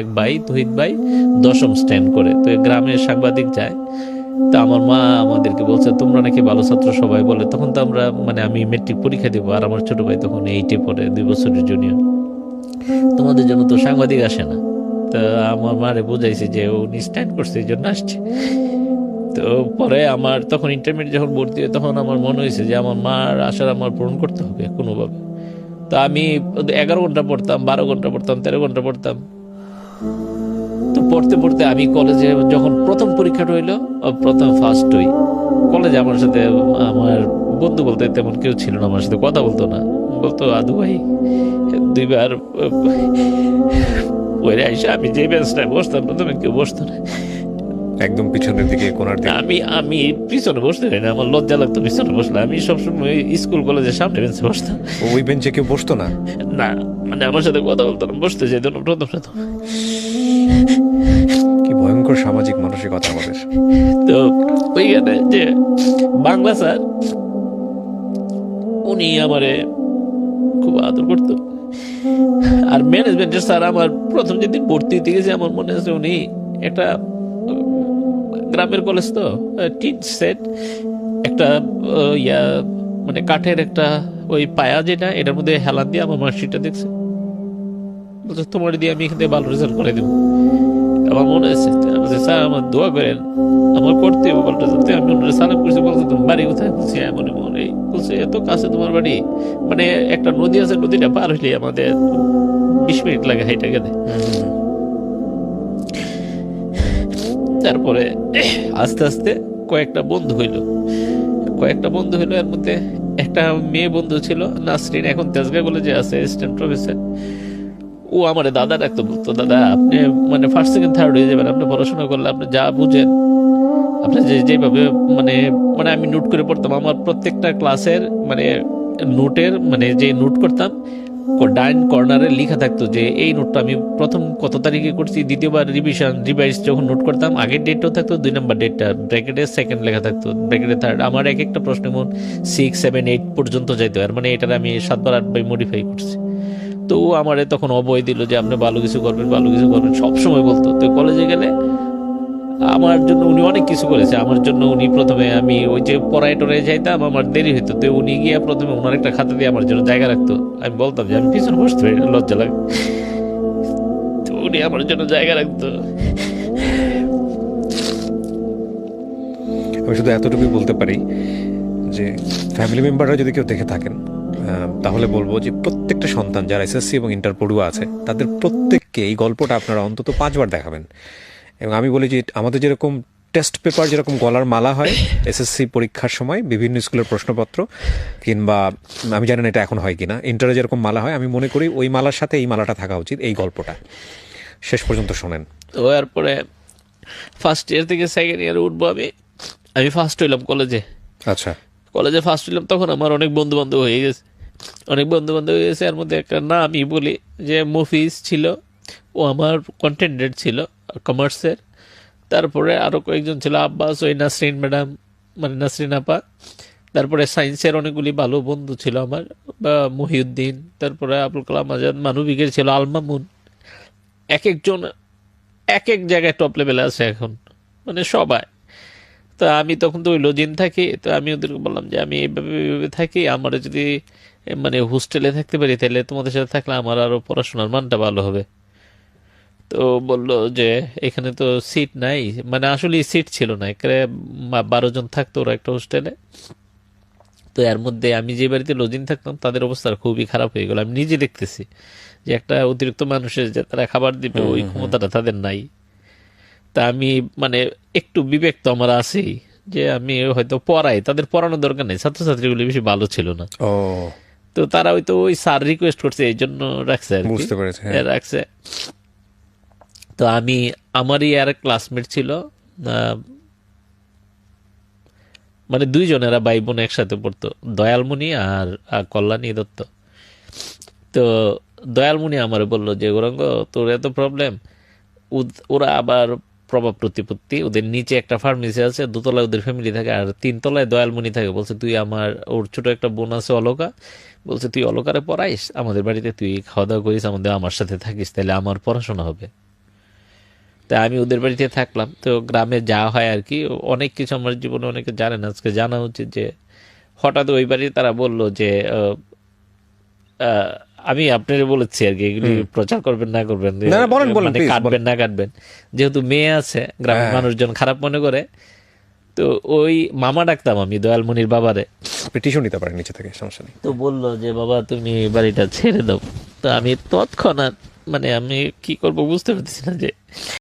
এক ভাই তহিদ ভাই, দশম স্ট্যান্ড করে। তো এই গ্রামের সাংবাদিক যায়। তো আমার মা আমাদেরকে বলছে, তোমরা নাকি ভালো ছাত্র সবাই? বলে, তখন তো আমরা মানে আমি মেট্রিক পরীক্ষা দেবো, আর আমার ছোট ভাই তখন এইটে পড়ে, দুই বছরের জুনিয়র তোমাদের জন্য তো সাংবাদিক আসে না। তো আমার মারে বুঝাইছে যে, উনি স্ট্যান্ড করছে, এই জন্য আসছে। তো পরে আমার, তখন ইন্টারমিডিয়েট যখন ভর্তি হয়, তখন আমার মনে হয়েছে যে, আমার মার আশার আমার পূরণ করতে হবে, কোনোভাবে। তো আমি এগারো ঘণ্টা পড়তাম, বারো ঘণ্টা পড়তাম, তেরো ঘণ্টা পড়তাম। পড়তে পড়তে আমি কলেজে যখন প্রথম পরীক্ষাটা হইল প্রথম ফার্স্ট হই। কলেজে আমার সাথে আমার বন্ধু বলতে তেমন কেউ ছিল না আমার সাথে কথা বলতো না। বলতো আদু ভাই দুইবার ওই আইসা আমি যে বেঞ্চটায় বসতাম প্রথমে কেউ বসতো না। একদম পিছনের দিকে কোনার দিকে। আমি আমি পিছনে বসতে পারি না আমার লজ্জা লাগতো পিছনে বসলে। আমি সবসময় স্কুল কলেজের সামনে বেঞ্চে বসতাম। ওই বেঞ্চে কেউ বসতো না? না মানে আমার সাথে কথা বলতো না বসতে যেত না প্রথম প্রথম। কি ভয়ঙ্কর সামাজিক মানসিকতা আমাদের তো ওইখানে যে বাংলা স্যার, উনি আমারে খুব আদর করতো। আর ম্যানেজমেন্টের স্যার আমার প্রথম যেদিন ভর্তি হতে গেছে, আমার মনে আছে উনি একটা গ্রামের কলেজ তো টিন সেট, একটা ইয়া মানে কাঠের একটা ওই পায়া যেটা, এটার মধ্যে হেলান দিয়ে আমার মার্কশিটটা দেখছে। বলছে তোমার দিয়ে আমি এখান থেকে ভালো রেজাল্ট করে দেবো। আমার মনে আছে বলছি, স্যার আমার দোয়া করেন আমার করতে হবে ভালো রেজাল্ট আমি সালাম করছি বলছে তোমার বাড়ি কোথায়? বলছি হ্যাঁ মনে মনে। বলছে এত কাছে তোমার বাড়ি? মানে একটা নদী আছে নদীটা পার হইলে আমাদের বিশ মিনিট লাগে হাইটা গেলে। তারপরে আস্তে আস্তে কয়েকটা বন্ধু হইল। কয়েকটা বন্ধু হইল এর মধ্যে একটা মেয়ে বন্ধু ছিল নাসরিন এখন তেজগাঁ কলেজে আছে অ্যাসিস্ট্যান্ট প্রফেসর ও আমার দাদা ডাকতো বলতো দাদা, আপনি মানে ফার্স্ট সেকেন্ড থার্ড হয়ে যাবেন। আপনি পড়াশোনা করলে আপনি যা বুঝেন, আপনি যে যেভাবে মানে মানে আমি নোট করে পড়তাম, আমার প্রত্যেকটা ক্লাসের মানে নোটের মানে যে নোট করতাম ডাইন কর্নারে লেখা থাকতো যে এই নোটটা আমি প্রথম কত তারিখে করছি, দ্বিতীয়বার রিভিশন রিভাইজ যখন নোট করতাম, আগের ডেটটাও থাকতো, দুই নম্বর ডেটটা ব্র্যাকেটে সেকেন্ড লেখা থাকতো ব্র্যাকেটে থার্ড আমার এক একটা প্রশ্ন এমন সিক্স সেভেন এইট পর্যন্ত যাইতো। আর মানে এটার আমি সাতবার আটবার মডিফাই করছি। তো ও আমারে তখন অবয় দিল যে, আপনি ভালো কিছু করবেন, ভালো কিছু করবেন। সবসময় বলতো। তো কলেজে গেলে আমার জন্য উনি অনেক কিছু করেছে। আমার জন্য উনি প্রথমে আমি ওই যে পড়ায় টড়ায় যাইতাম, আমার দেরি হইতো। তো উনি গিয়ে প্রথমে ওনার একটা খাতা দিয়ে আমার জন্য জায়গা রাখতো। আমি বলতাম যে, আমি পিছনে বসতে পারি লজ্জা লাগে। তো উনি আমার জন্য জায়গা রাখতো। আমি শুধু এতটুকুই বলতে পারি যে ফ্যামিলি মেম্বাররা যদি কেউ দেখে থাকেন তাহলে বলব যে প্রত্যেকটা সন্তান যারা এসএসসি এবং ইন্টার পড়ুয়া আছে তাদের প্রত্যেককে এই গল্পটা আপনারা অন্তত পাঁচবার দেখাবেন। এবং আমি বলি যে আমাদের যেরকম টেস্ট পেপার যেরকম গলার মালা হয় এসএসসি পরীক্ষার সময় বিভিন্ন স্কুলের প্রশ্নপত্র কিংবা আমি জানি না এটা এখন হয় কিনা ইন্টারে যেরকম মালা হয় আমি মনে করি ওই মালার সাথে এই মালাটা থাকা উচিত এই গল্পটা। শেষ পর্যন্ত শোনেন। তো এরপরে ফার্স্ট ইয়ার থেকে সেকেন্ড ইয়ারে উঠবো আমি। আমি ফার্স্ট হইলাম কলেজে আচ্ছা। কলেজে ফার্স্ট হইলাম তখন আমার অনেক বন্ধু বান্ধব হয়ে গেছে। অনেক বন্ধু বান্ধব হয়ে গেছে, এর মধ্যে একটা না আমি বলি, যে মফিজ ছিল। ও আমার কন্টেন্টেড ছিল কমার্সের তারপরে আরও কয়েকজন ছিল, আব্বাস, ওই নাসরিন ম্যাডাম মানে নাসরিন আপা। তারপরে সায়েন্সের অনেকগুলি ভালো বন্ধু ছিল আমার, বা মহিউদ্দিন, তারপরে আবুল কালাম আজাদ মানবিকের ছিল আলমামুন এক একজন এক এক জায়গায় টপ লেভেলে আছে এখন মানে সবাই। তো আমি তখন তো ওই লজিন থাকি তো আমি ওদেরকে বললাম যে আমি এইভাবে এইভাবে থাকি আমার যদি মানে হোস্টেলে থাকতে পারি তাহলে তোমাদের সাথে থাকলে আমার আরও পড়াশোনার মানটা ভালো হবে। তো বলল যে এখানে তো সিট নাই মানে আসলে সিট ছিল না এখানে বারো জন থাকতো ওরা একটা হোস্টেলে তো এর মধ্যে আমি যে বাড়িতে লজিন থাকতাম তাদের অবস্থা খুবই খারাপ হয়ে গেল। আমি নিজে দেখতেছি যে একটা অতিরিক্ত মানুষের যে তারা খাবার দিবে ওই ক্ষমতাটা তাদের নাই। তা আমি মানে একটু বিবেক তো আমার আছেই যে আমি হয়তো পড়াই। তাদের পড়ানোর দরকার নেই। ছাত্রছাত্রীগুলি বেশি ভালো ছিল না। ও। তো তারা হয়তো ওই স্যার রিকোয়েস্ট করছে এই জন্য রাখছে আর বুঝতে পেরেছি, হ্যাঁ। রাখছে। তো আমি আমারই আর ক্লাসমেট ছিল মানে দুইজনেরা ভাই বোন একসাথে পড়তো দয়ালমণি আর আর কল্যাণী দত্ত। তো দয়ালমণি আমার বলল যে গৌরাঙ্গ তোর এত প্রবলেম ওরা আবার প্রভাব প্রতিপত্তি, ওদের নিচে একটা ফার্মেসি আছে, দোতলায় ওদের ফ্যামিলি থাকে, আর তিনতলায় দয়ালমণি থাকে। বলছে, তুই আমার, ওর ছোট একটা বোন আছে অলকা। বলছে, তুই অলকারে পড়াইস? আমাদের বাড়িতে তুই খাওয়া দাওয়া করিস, আমাদের আমার সাথে থাকিস তাহলে আমার পড়াশোনা হবে। তা আমি ওদের বাড়িতে থাকলাম। তো গ্রামে যা হয় আর কি, অনেক কিছু আমার জীবনে অনেকে জানেন, আজকে জানা উচিত যে হঠাৎ ওই বাড়ি তারা বলল যে আমি আপনার বলেছি আর কি এগুলি প্রচার করবেন না করবেন না, না, বলেন, বলেন, মানে কাটবেন না কাটবেন। যেহেতু মেয়ে আছে গ্রামের হ্যাঁ। মানুষজন খারাপ মনে করে তো ওই মামা ডাকতাম আমি দয়াল মনির বাবারে পিটিশন নিতে পারেন নিচে থেকে সমস্যা নেই। তো বলল যে বাবা তুমি বাড়িটা ছেড়ে দাও। তো আমি তৎক্ষণাৎ মানে আমি কি করব বুঝতে পারতেছি না যে